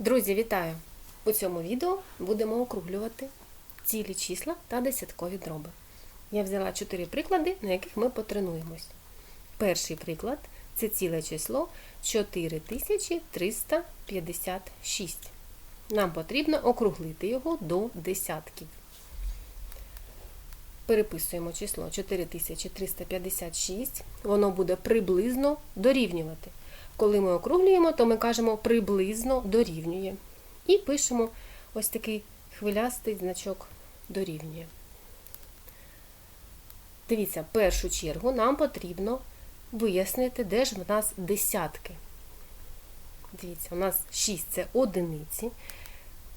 Друзі, вітаю! У цьому відео будемо округлювати цілі числа та десяткові дроби. Я взяла 4 приклади, на яких ми потренуємось. Перший приклад це ціле число 4356. Нам потрібно округлити його до десятків. Переписуємо число 4356, воно буде приблизно дорівнювати. Коли ми округлюємо, то ми кажемо приблизно дорівнює. І пишемо ось такий хвилястий значок дорівнює. Дивіться, в першу чергу нам потрібно вияснити, де ж в нас десятки. Дивіться, у нас 6 це одиниці,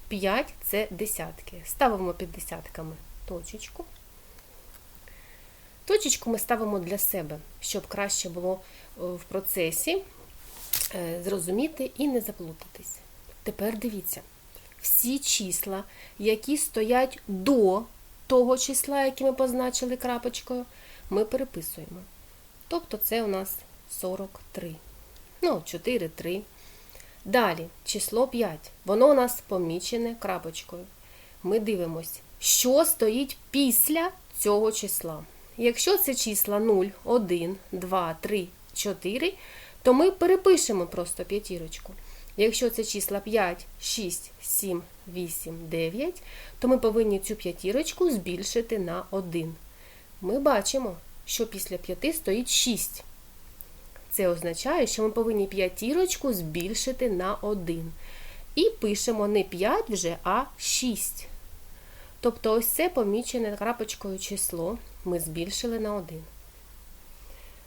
5 це десятки. Ставимо під десятками точечку. Точечку ми ставимо для себе, щоб краще було в процесі зрозуміти і не заплутатись. Тепер дивіться, всі числа, які стоять до того числа, яке ми позначили крапочкою, ми переписуємо. Тобто це у нас 43. Ну, 4, 3. Далі, число 5. Воно у нас помічене крапочкою. Ми дивимося, що стоїть після цього числа. Якщо це числа 0, 1, 2, 3, 4, то ми перепишемо просто п'ятірочку. Якщо це числа 5, 6, 7, 8, 9, то ми повинні цю п'ятірочку збільшити на 1. Ми бачимо, що після 5 стоїть 6. Це означає, що ми повинні п'ятірочку збільшити на 1. І пишемо не 5 вже, а 6. Тобто, ось це помічене крапочкою число ми збільшили на 1.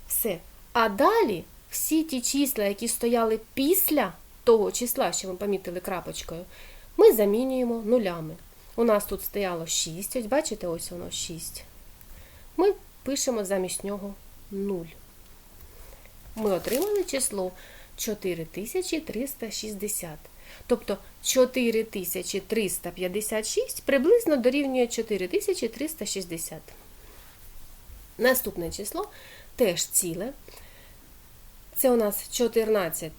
Все. А далі всі ті числа, які стояли після того числа, що ми помітили крапочкою, ми замінюємо нулями. У нас тут стояло 6, ось бачите, ось воно 6. Ми пишемо замість нього 0. Ми отримали число 4360. Тобто 4356 приблизно дорівнює 4360. Наступне число теж ціле. Це у нас 14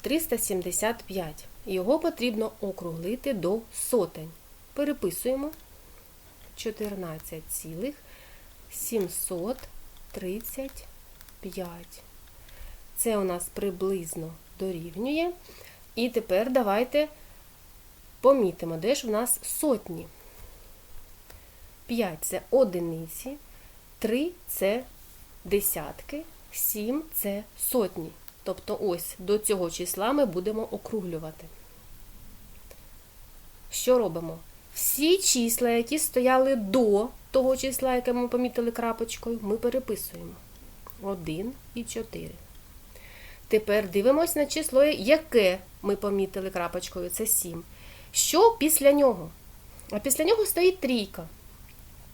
375. Його потрібно округлити до сотень. Переписуємо 14,735. Це у нас приблизно дорівнює. І тепер давайте помітимо, де ж у нас сотні. 5 це одиниці, 3 це десятки. 7 це сотні. Тобто ось до цього числа ми будемо округлювати. Що робимо? Всі числа, які стояли до того числа, яке ми помітили крапочкою, ми переписуємо. 1 і 4. Тепер дивимось на число, яке ми помітили крапочкою, це 7. Що після нього? А після нього стоїть трійка.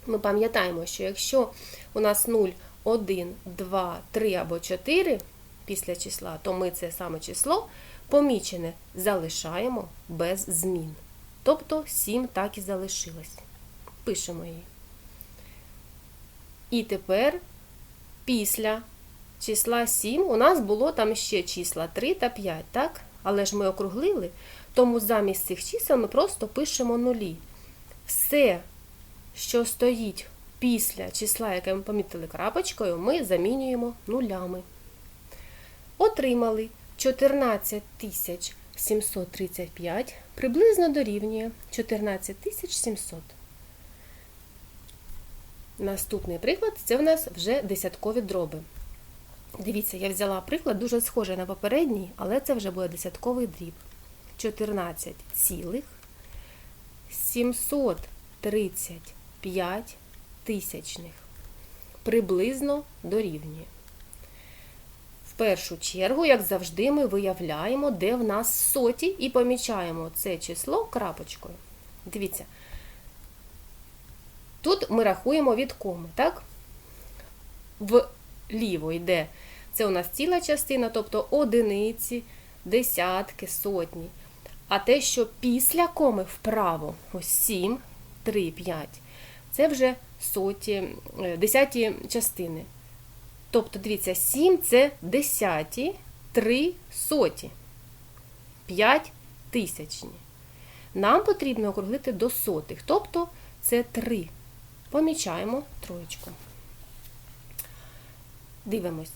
Ми пам'ятаємо, що якщо у нас 0 1, 2, 3 або 4 після числа, то ми це саме число помічене залишаємо без змін. Тобто 7 так і залишилось. Пишемо її. І тепер після числа 7 у нас було там ще числа 3 та 5, так? Але ж ми округлили, тому замість цих чисел ми просто пишемо нулі. Все, що стоїть після числа, яке ми помітили крапочкою, ми замінюємо нулями. Отримали 14 735, приблизно дорівнює 14 700. Наступний приклад це в нас вже десяткові дроби. Дивіться, я взяла приклад дуже схожий на попередній, але це вже буде десятковий дріб. 14 цілих 735 тисячних. Приблизно дорівнює. В першу чергу, як завжди, ми виявляємо, де в нас соті, і помічаємо це число крапочкою. Дивіться. Тут ми рахуємо від коми, так? Вліво йде. Це у нас ціла частина, тобто одиниці, десятки, сотні. А те, що після коми вправо, ось 7, 3, 5, це вже соті, десяті частини. Тобто, дивіться, 7 це десяті, 3 соті, 5 тисячні. Нам потрібно округлити до сотих, тобто це 3. Помічаємо троєчку. Дивимось.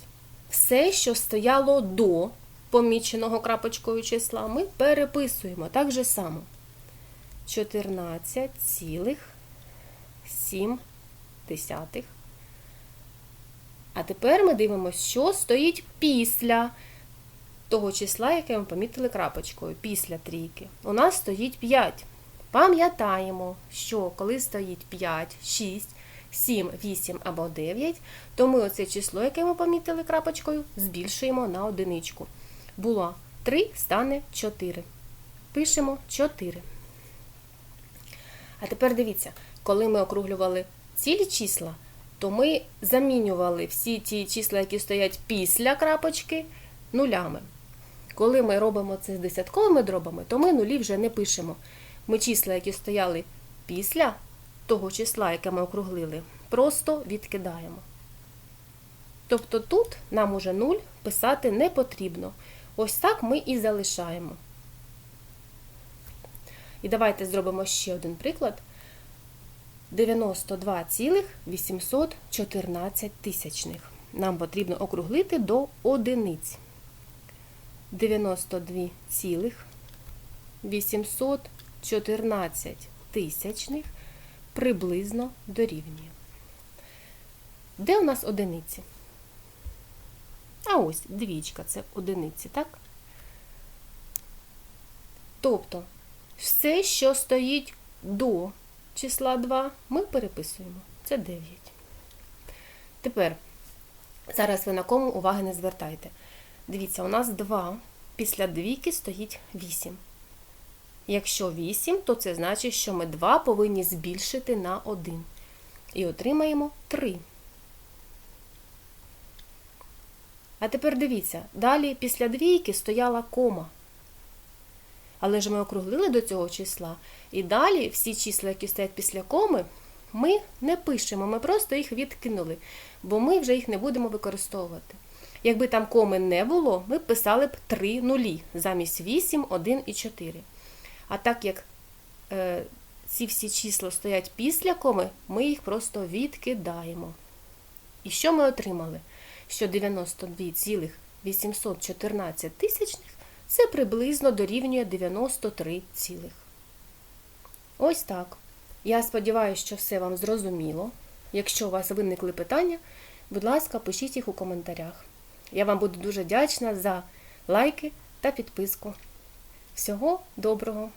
Все, що стояло до поміченого крапочкою числа, ми переписуємо так же само. 14,7. А тепер ми дивимося, що стоїть після того числа, яке ми помітили крапочкою, після трійки. У нас стоїть 5. Пам'ятаємо, що коли стоїть 5, 6, 7, 8 або 9, то ми оце число, яке ми помітили крапочкою, збільшуємо на одиничку. Було 3, стане 4. Пишемо 4. А тепер дивіться, коли ми округлювали цілі числа, то ми замінювали всі ті числа, які стоять після крапочки, нулями. Коли ми робимо це з десятковими дробами, то ми нулі вже не пишемо. Ми числа, які стояли після того числа, яке ми округлили, просто відкидаємо. Тобто тут нам уже 0 писати не потрібно. Ось так ми і залишаємо. І давайте зробимо ще один приклад. 92,814 тисячних. Нам потрібно округлити до одиниць. 92,814 тисячних приблизно дорівнює. Де у нас одиниці? А ось двічка це одиниці, так? Тобто, все, що стоїть до числа 2, ми переписуємо. Це 9. Тепер, зараз ви на кому уваги не звертайте. Дивіться, у нас 2, після двійки стоїть 8. Якщо 8, то це значить, що ми 2 повинні збільшити на 1. І отримаємо 3. А тепер дивіться, далі після двійки стояла кома. Але ж ми округлили до цього числа. І далі всі числа, які стоять після коми, ми не пишемо, ми просто їх відкинули, бо ми вже їх не будемо використовувати. Якби там коми не було, ми б писали б 3 нулі замість 8, 1 і 4. А так як е, ці всі числа стоять після коми, ми їх просто відкидаємо. І що ми отримали? Що 92,814 тисячних це приблизно дорівнює 93 цілих. Ось так. Я сподіваюся, що все вам зрозуміло. Якщо у вас виникли питання, будь ласка, пишіть їх у коментарях. Я вам буду дуже вдячна за лайки та підписку. Всього доброго!